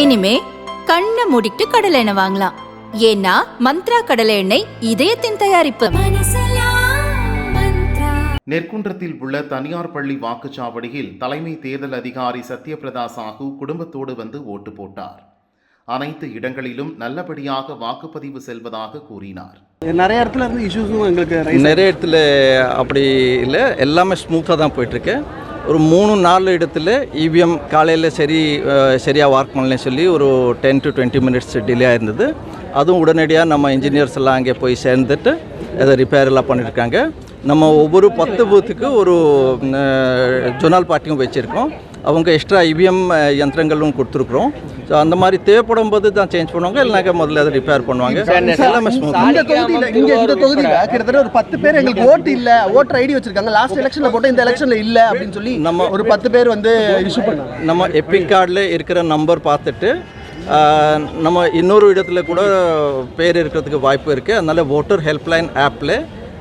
இனிமே கண்ணை மூடிட்டு கடலை எண்ணெய் வாங்கலாம். ஏன்னா மந்த்ரா கடலை எண்ணெய் இதயத்தின் தயாரிப்பு. நெற்குன்றத்தில் உள்ள தனியார் பள்ளி வாக்குச்சாவடியில் தலைமை தேர்தல் அதிகாரி சத்யபிரதா சாஹூ குடும்பத்தோடு வந்து ஓட்டு போட்டார். அனைத்து இடங்களிலும் நல்லபடியாக வாக்குப்பதிவு செல்வதாக கூறினார். நிறைய இடத்துல இருந்து இஷ்யூஸும் எங்களுக்கு நிறைய இடத்துல அப்படி இல்லை. எல்லாமே ஸ்மூத்தாக தான் போயிட்டுருக்கு. ஒரு மூணு நாலு இடத்துல இவிஎம் காலையில் சரி சரியாக ஒர்க் பண்ணலன்னு சொல்லி ஒரு ten to twenty minutes delay ஆயிருந்தது. அதுவும் உடனடியாக நம்ம இன்ஜினியர்ஸ் எல்லாம் அங்கே போய் சேர்ந்துட்டு அதை ரிப்பேர் எல்லாம் பண்ணியிருக்காங்க நம்ம ஒவ்வொரு பத்து பூத்துக்கு ஒரு ஜொனால் பார்ட்டியும் வச்சுருக்கோம். அவங்க எக்ஸ்ட்ரா இவிஎம் யந்திரங்களும் கொடுத்துருக்குறோம். ஸோ அந்த மாதிரி தேவைப்படும் போது தான் சேஞ்ச் பண்ணுவாங்க இல்லைனாக்கா முதல்ல அதை ரிப்பேர் பண்ணுவாங்க. எல்லாமே இந்த தொகுதியில இங்க இந்த தொகுதியில கிட்டத்தட்ட ஒரு பத்து பேர் எங்களுக்கு ஓட்டு இல்ல ஓட்டர் ஐடி வச்சிருக்காங்க. லாஸ்ட் எலெக்ஷன்ல போட்டு இந்த எலெக்ஷன்ல இல்ல அப்படின்னு சொல்லி நம்ம- ஒரு பத்து பேர் வந்து இஷ்யூ பண்ணாங்க. நம்ம எப்பிக் கார்டில் இருக்கிற நம்பர் பார்த்துட்டு நம்ம இன்னொரு இடத்துல கூட பேர் இருக்கிறதுக்கு வாய்ப்பு இருக்குது அதனால் ஓட்டர் ஹெல்ப்லைன் ஆப்பில்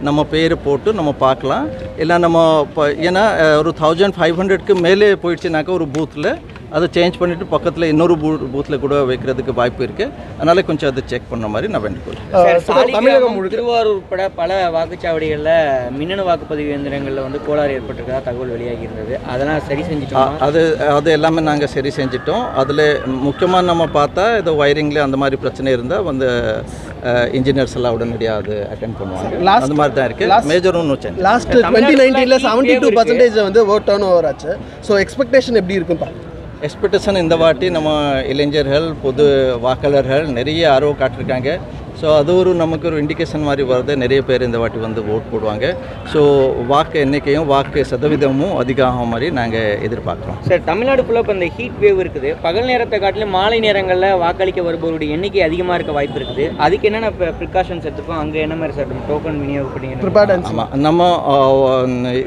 நம்ம பேர் போட்டு நம்ம பார்க்கலாம். இல்லை நம்ம இப்போ ஏன்னா ஒரு தௌசண்ட் ஃபைவ் ஹண்ட்ரட்க்கு மேலே போயிடுச்சுனாக்கா ஒரு பூத்தில் அதை சேஞ்ச் பண்ணிவிட்டு பக்கத்தில் இன்னொரு பூ பூத்தில் கூட வைக்கிறதுக்கு வாய்ப்பு இருக்குது அதனால் கொஞ்சம் அதை செக் பண்ண மாதிரி நான் சார், தமிழகம் திருவாரூர் உட்பட பல வாக்குச்சாவடிகளில் மின்னணு வாக்குப்பதிவு இயந்திரங்களில் வந்து கோளாறு ஏற்பட்டிருக்கதா தகவல் வெளியாகி இருந்தது அதெல்லாம் சரி செஞ்சுட்டோம்? அது அது எல்லாமே நாங்கள் சரி செஞ்சிட்டோம். அதில் முக்கியமாக நம்ம பார்த்தா ஏதோ வயரிங்கில் அந்த மாதிரி பிரச்சனை இருந்தால் வந்து இன்ஜினியர்ஸ் எல்லாம் உடனடியாக அது அட்டென்ட் பண்ணுவாங்க. அந்த மாதிரி தான் இருக்குது மேஜர் ஒன்றும் சேஞ்ச் லாஸ்ட் டுவெண்ட்டி நைன்டீன்ல செவன்டி டூ பர்சன்டேஜ் வந்து ஓட் டர்ன் ஓவர் ஆச்சு. ஸோ எக்ஸ்பெக்டேஷன் எப்படி இருக்குன்னு பாருங்க எக்ஸ்பெக்டேஷன் இந்த வாட்டி நம்ம இளைஞர்கள் பொது வாக்காளர்கள் நிறைய ஆர்வம் காட்டிருக்காங்க. ஸோ அது ஒரு நமக்கு ஒரு இண்டிகேஷன் மாதிரி வருது. நிறைய பேர் இந்த வாட்டி வந்து ஓட் போடுவாங்க. ஸோ வாக்கு எண்ணிக்கையும் வாக்கு சதவீதமும் அதிகமாகும் மாதிரி நாங்கள் எதிர்பார்க்குறோம். சார் தமிழ்நாடு ஃபுல்லாக இப்போ இந்த ஹீட் வேவ் இருக்குது. பகல் நேரத்தை காட்டிலும் மாலை நேரங்களில் வாக்களிக்க வருபவருடைய எண்ணிக்கை அதிகமாக இருக்க வாய்ப்பு இருக்குது. அதுக்கு என்னென்ன ப்ரிகாஷன்ஸ் எடுத்துப்போம்? அங்கே என்ன மாதிரி சார் டோக்கன் விநியோகப்படுங்க ப்ரிப்பேர்டன்ஸ் ஆமாம் நம்ம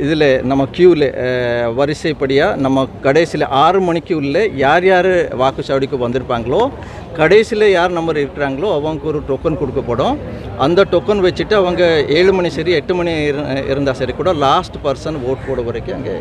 இதில் நம்ம க்யூவில் வரிசைப்படியாக நம்ம கடைசியில் ஆறு மணிக்கு உள்ள யார் யார் வாக்குச்சாவடிக்கு வந்திருப்பாங்களோ கடைசியில் யார் நம்பர் இருக்கிறாங்களோ அவங்க ஒரு டோக்கன் கொடுக்கப்படும். அந்த டோக்கன் வச்சுட்டு அவங்க ஏழு மணி சரி எட்டு மணி இருந்தால் சரி கூட லாஸ்ட் பர்சன் ஓட் போட வரைக்கும் அங்கே